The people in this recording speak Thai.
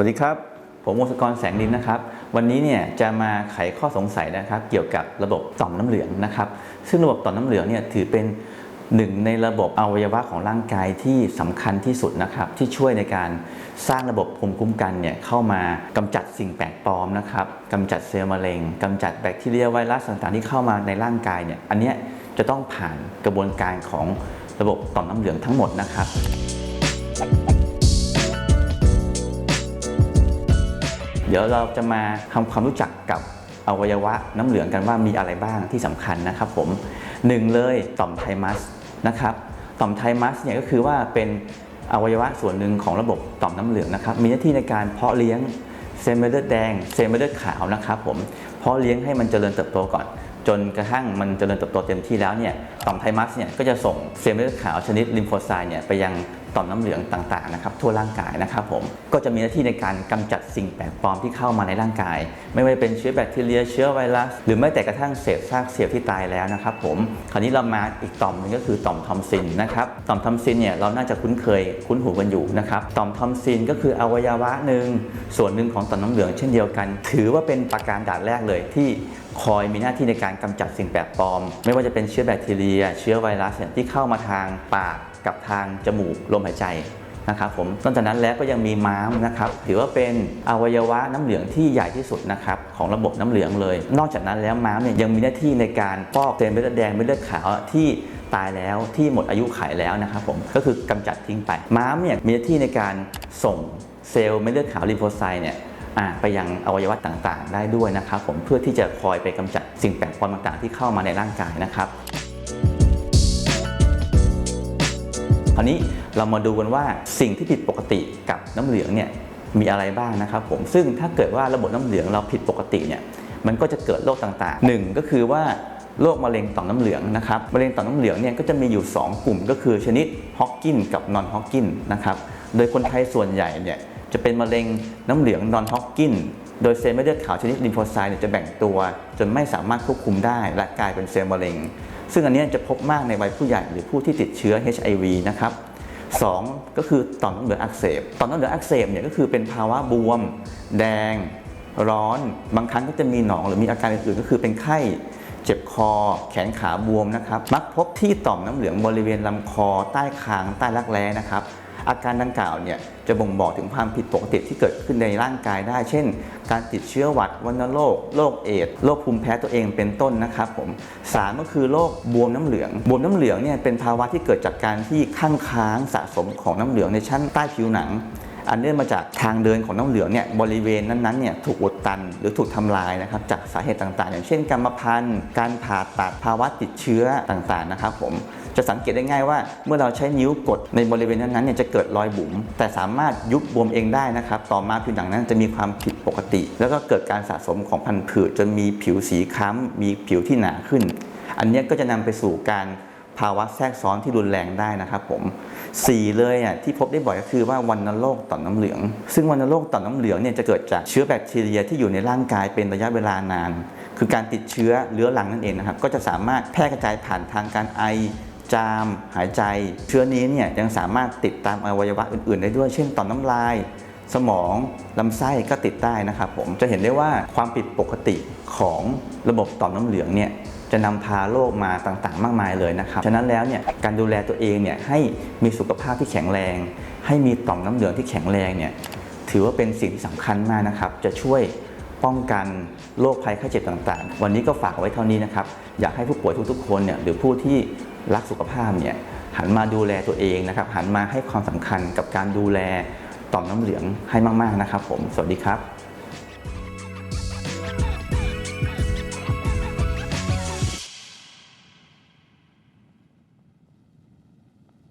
วัสดีครับ ผมวงศกรแสงดินนะครับ วันนี้เนี่ยจะมาไขข้อสงสัยนะครับ เกี่ยวกับระบบต่อมน้ำเหลืองนะครับ ซึ่งระบบต่อมน้ำเหลืองเนี่ยถือเป็นหนึ่งในระบบอวัยวะของร่างกายที่สำคัญที่สุดนะครับ ที่ช่วยในการสร้างระบบภูมิคุ้มกันเนี่ยเข้ามากำจัดสิ่งแปลกปลอมนะครับกำจัดเซลล์มะเร็งกำจัดแบคทีเรียไวรัสต่างๆที่เข้ามาในร่างกายเนี่ยอันเนี้ยจะต้องผ่านกระบวนการของระบบต่อมน้ำเหลืองทั้งหมดนะครับ เดี๋ยวเราจะมาทำความรู้จักกับอวัยวะน้ำเหลืองกันว่ามีอะไรบ้างที่สำคัญนะครับผมหนึ่งเลยต่อมไทมัสนะครับต่อมไทมัสเนี่ยก็คือว่าเป็นอวัยวะส่วนหนึ่งของระบบต่อมน้ำเหลืองนะครับมีหน้าที่ในการเพาะเลี้ยงเซลล์เม็ดเลือดแดงเซลล์เม็ดเลือดขาวนะครับผมเพาะเลี้ยงให้มันเจริญเติบโตก่อน จนกระทั่งมันเจริญเติบโตเต็มที่แล้วเนี่ยต่อมไทมัสเนี่ยก็จะส่งเซลล์เม็ดเลือดขาวชนิดลิมโฟไซต์เนี่ยไปยังต่อมน้ำเหลืองต่างๆนะครับทั่วร่างกายนะครับผมก็จะมีหน้าที่ในการกำจัดสิ่งแปลกปลอมที่เข้ามาในร่างกาย ไม่ว่าจะเป็นเชื้อแบคทีเรียเชื้อไวรัส หรือแม้แต่กระทั่งเศษซากเซลล์ที่ตายแล้วนะครับผมคราวนี้เรามาอีกต่อมหนึงก็คือต่อมทอมซินนะครับต่อมทอมซินเนี่ยเราน่าจะคุ้นเคยคุ้นหูกันอยู่นะครับต่อมทอมซินก็คืออวัยวะหนึ่งส่วนหนึ่งของต่อมน้ำเหลืองเช่นเดียวกัน ถือว่าเป็นประการด่านแรกเลยที่คอยมีหน้าที่ในการกำจัดสิ่งแปลกปลอม ไม่ว่าจะเป็นเชื้อแบคทีเรีย เชื้อไวรัสที่เข้ามาทางปากกับทางจมูกลมหายใจนะครับผมนอกจากนั้นแล้วก็ยังมีม้ามนะครับถือว่าเป็นอวัยวะน้ำเหลืองที่ใหญ่ที่สุดนะครับของระบบน้ำเหลืองเลย นอกจากนั้นแล้วม้ามเนี่ยยังมีหน้าที่ในการฟอกเซลล์เม็ดเลือดแดงเม็ดเลือดขาวที่ตายแล้วที่หมดอายุไขแล้วนะครับผมก็คือกำจัดทิ้งไป ม้ามเนี่ยมีหน้าที่ในการส่งเซลล์เม็ดเลือดขาวลิมโฟไซต์เนี่ยไปยังอวัยวะต่างๆ ได้ด้วยนะครับผมเพื่อที่จะคอยไปกำจัดสิ่งแปลกปลอมต่างๆ ที่เข้ามาในร่างกายนะครับ ราวนี้เรามาดูกันว่าสิ่งที่ผิดปกติกับน้ำเหลืองเนี่ยมีอะไรบ้างนะครับผมซึ่งถ้าเกิดว่าระบบน้ำเหลืองเราผิดปกติเนี่ยมันก็จะเกิดโรคต่างๆหนึ่งก็คือว่าโรคมะเร็งต่อมน้ำเหลืองนะครับมะเร็งต่อมน้ำเหลืองเนี่ยก็จะมีอยู่ 2 กลุ่มก็คือชนิดฮอกกินกับนอนฮอกกินนะครับโดยคนไทยส่วนใหญ่เนี่ยจะเป็นมะเร็งน้ำเหลืองนอนฮอกกินโดยเซลล์เม็ดเลือดขาวชนิดลิมโฟไซต์เนี่ยจะแบ่งตัว จนไม่สามารถควบคุมได้และกลายเป็นเซลล์มะเร็ง ซึ่งอันนี้จะพบมากในวัยผู้ใหญ่หรือผู้ที่ติดเชื้อ HIV นะครับสองก็คือต่อมน้ำเหลืองอักเสบ ต่อมน้ำเหลืองอักเสบเนี่ยก็คือเป็นภาวะบวม แดง ร้อน บางครั้งก็จะมีหนองหรือมีอาการอื่นๆ ก็คือเป็นไข้ เจ็บคอ แขนขาบวมนะครับ มักพบที่ต่อมน้ำเหลืองบริเวณลำคอ ใต้คาง ใต้รักแร้นะครับ อาการดังกล่าวเนี่ยจะบ่งบอกถึงความผิดปกติที่เกิดขึ้นในร่างกายได้ เช่น การติดเชื้อหวัดวัณโรคโรคเอดโรคภูมิแพ้ตัวเองเป็นต้นนะครับผมสามก็คือโรคบวมน้ำเหลือง บวมน้ำเหลืองเนี่ยเป็นภาวะที่เกิดจากการที่ข้างค้างสะสมของน้ำเหลืองในชั้นใต้ผิวหนังอันเนื่องมาจากทางเดินของน้ำเหลืองเนี่ยบริเวณนั้นๆเนี่ยถูกอุดตันหรือถูกทำลายนะครับจากสาเหตุต่างๆ อย่างเช่นกรรมพันธุ์ การผ่าตัดภาวะติดเชื้อต่างๆนะครับผม จะสังเกตได้ง่ายว่า เมื่อเราใช้นิ้วกดในบริเวณนั้นๆเนี่ยจะเกิดรอยบุ๋มแต่สามารถยุบบวมเองได้นะครับต่อมาผิวหนังนั้นจะมีความผิดปกติ แล้วก็เกิดการสะสมของพันธุ์ผืดจนมีผิวสีคล้ำมีผิวที่หนาขึ้น อันนี้ก็จะนำไปสู่การภาวะแทรกซ้อนที่รุนแรงได้นะครับผมสี่เลยอะที่พบได้บ่อยก็คือว่าวัณโรคต่อมน้ำเหลือง ซึ่งวัณโรคต่อมน้ำเหลืองเนี่ยจะเกิดจากเชื้อแบคทีเรียที่อยู่ในร่างกายเป็นระยะเวลานาน คือการติดเชื้อเรื้อรังนั่นเองนะครับ ก็จะสามารถแพร่กระจายผ่านทางการไอ จาม หายใจ เชื้อนี้เนี่ยยังสามารถติดตามอวัยวะอื่น ๆ ได้ด้วย เช่นต่อมน้ำลาย สมองลำไส้ก็ติดได้นะครับผมจะเห็นได้ว่าความผิดปกติของระบบต่อมน้ำเหลืองเนี่ยจะนำพาโรคมาต่างๆ มากมายเลยนะครับ ฉะนั้นแล้วเนี่ยการดูแลตัวเองเนี่ยให้มีสุขภาพที่แข็งแรง ให้มีต่อมน้ำเหลืองที่แข็งแรงเนี่ยถือว่าเป็นสิ่งที่สำคัญมากนะครับ จะช่วยป้องกันโรคภัยไข้เจ็บต่างๆ วันนี้ก็ฝากไว้เท่านี้นะครับ อยากให้ผู้ป่วยทุกๆ คนเนี่ยหรือผู้ที่ รักสุขภาพเนี่ยหันมาดูแลตัวเองนะครับ หันมาให้ความสำคัญกับการดูแลต่อมน้ำเหลืองให้มาก ๆนะครับ ผม สวัสดีครับ